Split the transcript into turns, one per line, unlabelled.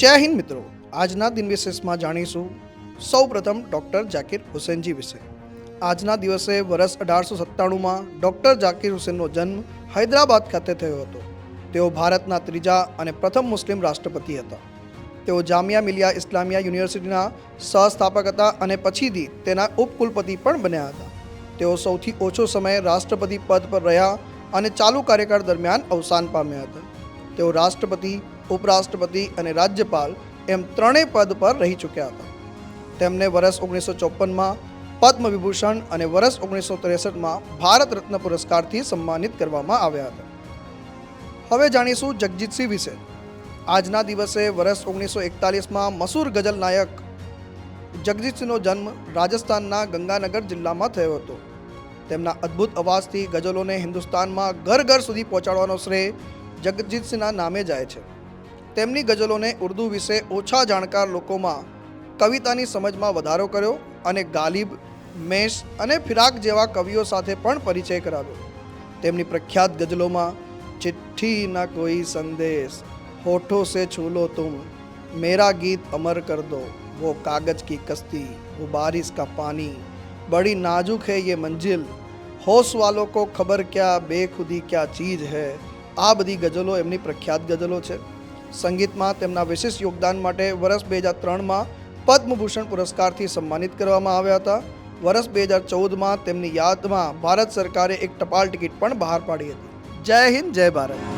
જય હિન્દ મિત્રો. આજના દિન વિશેષમાં જાણીશું સૌ પ્રથમ ડૉક્ટર જાકીર હુસેનજી વિશે. આજના દિવસે વર્ષ અઢારસો સત્તાણુંમાં ડૉક્ટર જાકીર હુસેનનો જન્મ હૈદરાબાદ ખાતે થયો હતો. તેઓ ભારતના ત્રીજા અને પ્રથમ મુસ્લિમ રાષ્ટ્રપતિ હતા. તેઓ જામિયા મિલિયા ઇસ્લામિયા યુનિવર્સિટીના સહસ્થાપક હતા અને પછીથી તેના ઉપકુલપતિ પણ બન્યા હતા. તેઓ સૌથી ઓછો સમય રાષ્ટ્રપતિ પદ પર રહ્યા અને ચાલુ કાર્યકાળ દરમિયાન અવસાન પામ્યા હતા. તેઓ રાષ્ટ્રપતિ, ઉપરાષ્ટ્રપતિ અને રાજ્યપાલ એમ ત્રણેય પદ પર રહી ચૂક્યા હતા. તેમને વર્ષ ઓગણીસો ચોપનમાં પદ્મ વિભૂષણ અને વર્ષ ઓગણીસો ત્રેસઠમાં ભારત રત્ન પુરસ્કારથી સન્માનિત કરવામાં આવ્યા હતા. હવે જાણીશું જગજીતસિંહ વિશે. આજના દિવસે વર્ષ ઓગણીસો એકતાલીસમાં મસૂર ગઝલ નાયક જગજીતસિંહનો જન્મ રાજસ્થાનના ગંગાનગર જિલ્લામાં થયો હતો. તેમના અદ્ભુત અવાજથી ગઝલોને હિન્દુસ્તાનમાં ઘર ઘર સુધી પહોંચાડવાનો શ્રેય જગજીતસિંહના નામે જાય છે. તેમની ગઝલોને ઉર્દુ વિશે ઓછા જાણકાર લોકોમાં કવિતાની સમજમાં વધારો કર્યો અને ગાલિબ, મેશ અને ફિરાક જેવા કવિઓ સાથે પણ પરિચય કરાવ્યો. તેમની પ્રખ્યાત ગઝલોમાં ચિઠ્ઠી ના કોઈ સંદેશ, હોઠો સે છૂલો તું મેરા ગીત અમર કર દો, વો કાગજ કી કસ્તી વો બારિશ કા પાની, બડી નાજુક હૈ યે મંજિલ, હોશ વાલો કો ખબર ક્યા, બેખુદી ક્યા ચીજ હૈ આ બધી ગઝલો એમની પ્રખ્યાત ગઝલો છે. સંગીતમાં તેમના વિશિષ્ટ યોગદાન માટે વર્ષ બે હજાર ત્રણમાં પદ્મભૂષણ પુરસ્કારથી સન્માનિત કરવામાં આવ્યા હતા. વર્ષ બે હજાર ચૌદમાં તેમની યાદમાં ભારત સરકારે એક ટપાલ ટિકિટ પણ બહાર પાડી હતી. જય હિન્દ, જય ભારત.